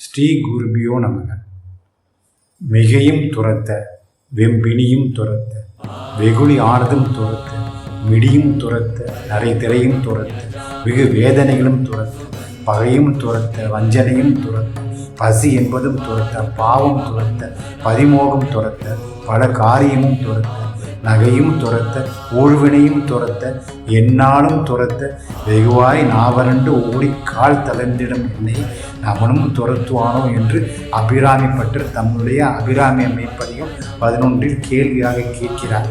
ஸ்ரீ குருபியோ நமக. மிகையும் துரத்த வெம்பினியும் துரத்த வெகுளி ஆறுதும் துரத்த மிடியும் துரத்த நரை திரையும் துரத்த வெகு வேதனைகளும் துரத்த பகையும் துரத்த வஞ்சனையும் துரத்த பசி என்பதும் துரத்த பாவம் துரத்த பதிமோகம் துரத்த பல காரியமும் துரத்த நகையும் துரத்த ஊழ்வினையும் துரத்த என்னாலும் துரத்த வெகுவாய் நாவரண்டு ஓடி கால் தளர்ந்திடும் என்னை அவனும் துரத்துவானோ என்று அபிராமி பற்று தம்முடைய அபிராமி அமைப்பதையும் பதினொன்றில் கேள்வியாக கேட்கிறார்.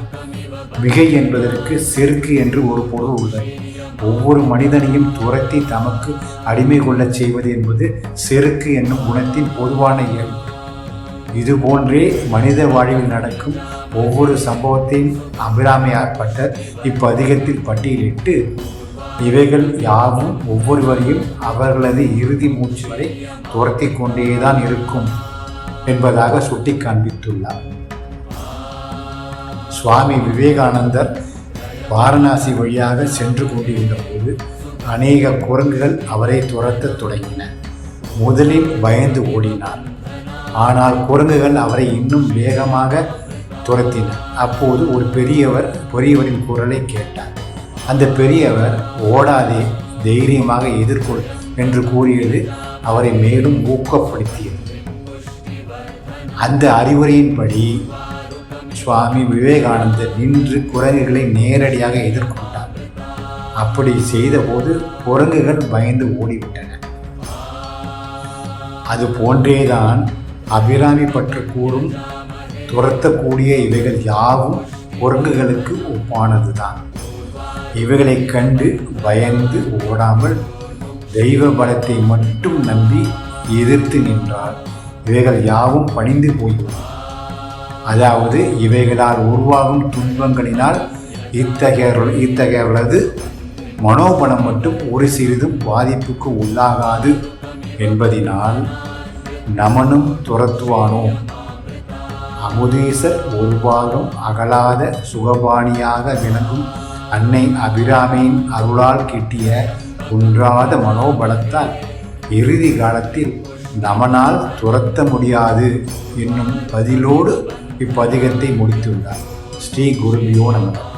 மிகை என்பதற்கு செருக்கு என்று ஒரு பொருள் உள்ளது. ஒவ்வொரு மனிதனையும் துரத்தி தமக்கு அடிமை கொள்ளச் செய்வது என்பது செருக்கு என்னும் குணத்தின் பொதுவான இயல்பு. இது போன்றே மனித வாழ்வில் நடக்கும் ஒவ்வொரு சம்பவத்தையும் அபிராமியாற்பட்ட இப்பதிகத்தில் பட்டியலிட்டு இவைகள் யாவும் ஒவ்வொருவரையும் அவர்களது இறுதி மூச்சு வரை துரத்தி கொண்டேதான் இருக்கும் என்பதாக சுட்டி காண்பித்துள்ளார். சுவாமி விவேகானந்தர் வாரணாசி வழியாக சென்று கொண்டிருந்த போது அநேக குரங்குகள் அவரை துரத்தத் தொடங்கின. முதலில் பயந்து ஓடினார். ஆனால் குரங்குகள் அவரை இன்னும் வேகமாக துரத்தின. அப்போது ஒரு பெரியவர் பெரியவரின் குரலை கேட்டார். அந்த பெரியவர் ஓடாதே தைரியமாக எதிர்கொள் என்று கூறியது அவரை மேலும் ஊக்கப்படுத்தியது. அந்த அறிவுரையின்படி சுவாமி விவேகானந்தர் நின்று குரங்குகளை நேரடியாக எதிர்கொண்டார். அப்படி செய்தபோது குரங்குகள் பயந்து ஓடிவிட்டன. அது போன்றேதான் அபிராமி பற்று கூறும் துரத்தக்கூடிய இவைகள் யாவும் குரங்குகளுக்கு ஒப்பானதுதான். இவைகளை கண்டு பயந்து ஓடாமல் தெய்வ பலத்தை மட்டும் நம்பி எதிர்த்து நின்றால் இவைகள் யாவும் பணிந்து போய்விடும். அதாவது இவைகளால் உருவாகும் துன்பங்களினால் இத்தகைய இத்தகையவர்களது மனோபலம் மட்டும் ஒரு சிறிதும் பாதிப்புக்கு உள்ளாகாது என்பதினால் நமனும் துரத்துவானோ? அமுதீசர் ஒருபாலும் அகலாத சுகபாணியாக விளங்கும் அன்னை அபிராமியின் அருளால் கிட்டிய குன்றாத மனோபலத்தால் இறுதி காலத்தில் நமனால் துரத்த முடியாது என்னும் பதிலோடு இப்பதிகத்தை முடித்துள்ளார். ஸ்ரீ குருபியோ நமக